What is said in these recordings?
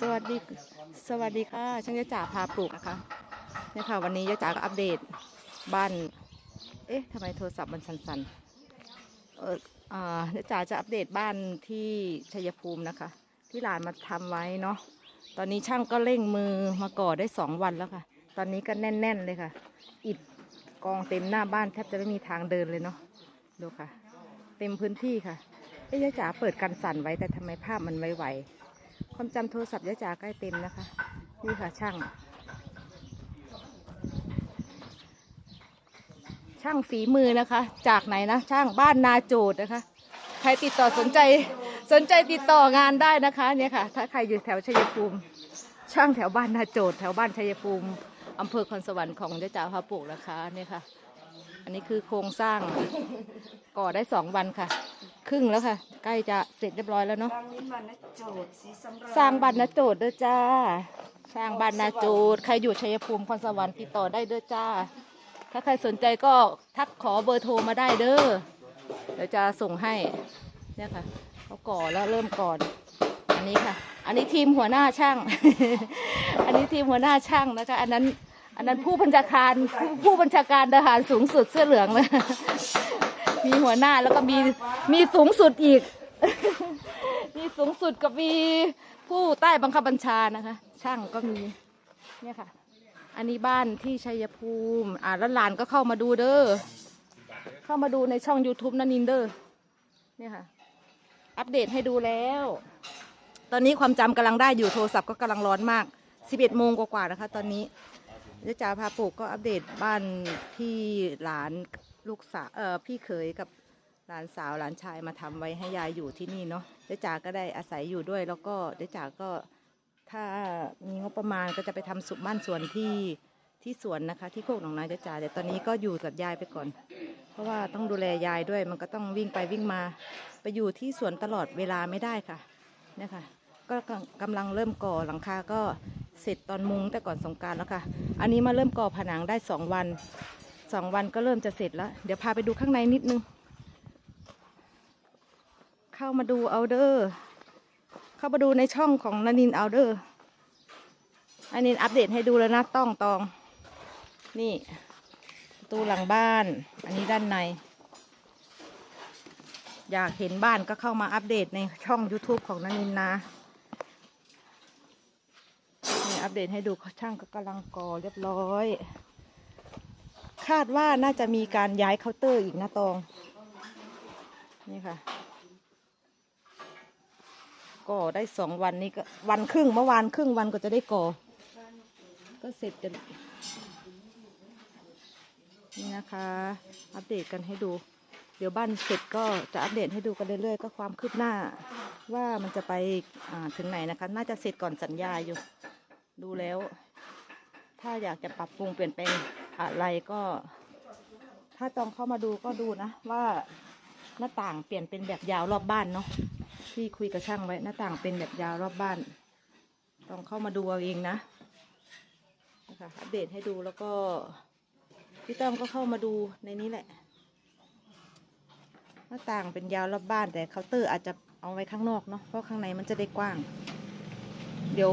สวัสดีสวัสดีค่ะช่างยะจ๋าพาปลูกนะคะเนี่ยค่ะวันนี้ยะจ๋าก็อัปเดตบ้านเอ๊ะทำไมโทรศัพท์มันสั่นๆเอออ่ายะจ๋าจะอัปเดตบ้านที่ชัยภูมินะคะ ที่หลานมาทำไว้เนาะตอนนี้ช่างก็เร่งมือมาก่อได้สองวันแล้วค่ะ ตอนนี้ก็แน่น ๆเลยค่ะ อิฐกองเต็มหน้าบ้านแทบจะไม่มีทางเดินเลยเนาะดูค่ะ เต็มพื้นที่ค่ะเอ้ยยะจ๋าเปิดกันสั่นไว้แต่ทำไมภาพมันไวไหวๆ ความจำโทรศัพท์ยะจ๋าใกล้เต็มนะคะ นี่ค่ะช่าง ช่างฝีมือนะคะ จากไหนนะ ช่างบ้านนาโจดนะคะ ใครติดต่อสนใจสนใจติดต่องานได้นะคะเนี่ยค่ะ ถ้าใครอยู่แถวชัยภูมิ ช่างแถวบ้านนาโจดแถวบ้านชัยภูมิอำเภอคอนสวรรค์ของยะจ๋าพาปลูกนะคะเนี่ยค่ะ อันนี้คือโครงสร้างก่อได้สองวันค่ะ ครึ่งแล้วค่ะ ใกล้จะเสร็จเรียบร้อยแล้วเนาะบางนิมันนะโจทย์สีสำราญสร้างบ้านนาโจดเด้อจ้า สร้างบ้านนาโจดใครอยู่ชัยภูมิคอนสวรรค์ติดต่อได้เด้อจ้า ถ้าใครสนใจก็ทักขอเบอร์โทรมาได้เด้อเดี๋ยวจะส่งให้เนี่ยค่ะเขาก่อแล้วเริ่มก่อน อันนี้ค่ะ อันนี้ทีมหัวหน้าช่าง อันนี้ทีมหัวหน้าช่างนะคะ อันนั้นอันนั้นผู้บัญชาการผู้ผู้บัญชาการทหารสูงสุดเสื้อเหลืองเลย มีหัวหน้าแล้วก็มีมีสูงสุดอีก มีสูงสุดกับมีผู้ใต้บังคับบัญชานะคะ ช่างก็มีเนี่ยค่ะ อันนี้บ้านที่ชัยภูมิ อ่าแล้วหลานก็เข้ามาดูเด้อเข้ามาดูในช่อง YouTube นันนินเด้อเนี่ยค่ะ อัปเดตให้ดูแล้ว ตอนนี้ความจำกำลังได้อยู่โทรศัพท์ก็กำลังร้อนมาก 11โมงกว่าๆนะคะ ตอนนี้เดี๋ยวจ๋าพาปลูกก็อัปเดตบ้านที่หลาน ลูกสาวเออพี่เขยกับหลานสาวหลานชายมาทำไว้ให้ยายอยู่ที่นี่เนาะเดจ๋าก็ได้อาศัยอยู่ด้วย แล้วก็เดจ๋าก็ถ้ามีงบประมาณก็จะไปทำสุบ้านสวนที่ที่สวนนะคะ ที่โคกหนองนาเดจ๋าแต่ตอนนี้ก็อยู่กับยายไปก่อน เพราะว่าต้องดูแลยายด้วย มันก็ต้องวิ่งไปวิ่งมาไปอยู่ที่สวนตลอดเวลาไม่ได้ค่ะเนี่ยค่ะก็กำลังเริ่มก่อหลังคาก็เสร็จตอนมุงแต่ก่อนสงการแล้วค่ะ อันนี้มาเริ่มก่อผนังได้สองวัน สองวันก็เริ่มจะเสร็จแล้ว เดี๋ยวพาไปดูข้างในนิดนึง เข้ามาดูเอาเดอร์เข้ามาดูในช่องของนานินเอาเดอร์อันนี้อัปเดตให้ดูแล้วนะต้องตอง นี่ประตูหลังบ้าน อันนี้ด้านใน อยากเห็นบ้านก็เข้ามาอัปเดตในช่อง YouTube ของนานินนะนี่อัปเดตให้ดูช่างก็กำลังก่อเรียบร้อย คาดว่าน่าจะมีการย้ายเคาน์เตอร์อีกนะตอง นี่ค่ะ ก่อได้สองวันนี้ก็วันครึ่งเมื่อวานครึ่งวันก็จะได้ก่อ ก็เสร็จกันนี่นะคะ อัปเดตกันให้ดู เดี๋ยวบ้านเสร็จก็จะอัปเดตให้ดูกันเรื่อยๆ ก็ความคืบหน้า ว่ามันจะไปถึงไหนนะคะ น่าจะเสร็จก่อนสัญญาอยู่ ดูแล้ว ถ้าอยากจะปรับปรุงเปลี่ยนแปลง อะไรก็ ถ้าต้องเข้ามาดูก็ดูนะว่าหน้าต่างเปลี่ยนเป็นแบบยาวรอบบ้านเนาะที่คุยกับช่างไว้หน้าต่างเป็นแบบยาวรอบบ้าน ต้องเข้ามาดูเอาเองนะนะคะอัปเดตให้ดูแล้วก็พี่ต้อมก็เข้ามาดูในนี้แหละ หน้าต่างเป็นยาวรอบบ้านแต่เคาน์เตอร์อาจจะเอาไว้ข้างนอกเนาะเพราะข้างในมันจะได้กว้าง เดี๋ยว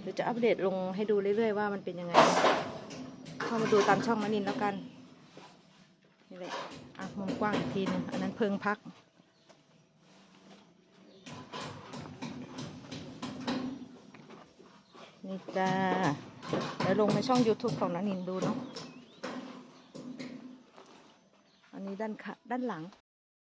เดี๋ยวจะอัปเดตลงให้ดูเรื่อยๆว่ามันเป็นยังไง เข้ามาดูตามช่องมานินแล้วกัน นี่แหละ อะมุมกว้างอีกทีหนึง อันนั้นเพิงพัก นี่จ้าเดี๋ยวลงในช่อง YouTube ของนันินดูเนาะ อันนี้ด้านขด้านหลัง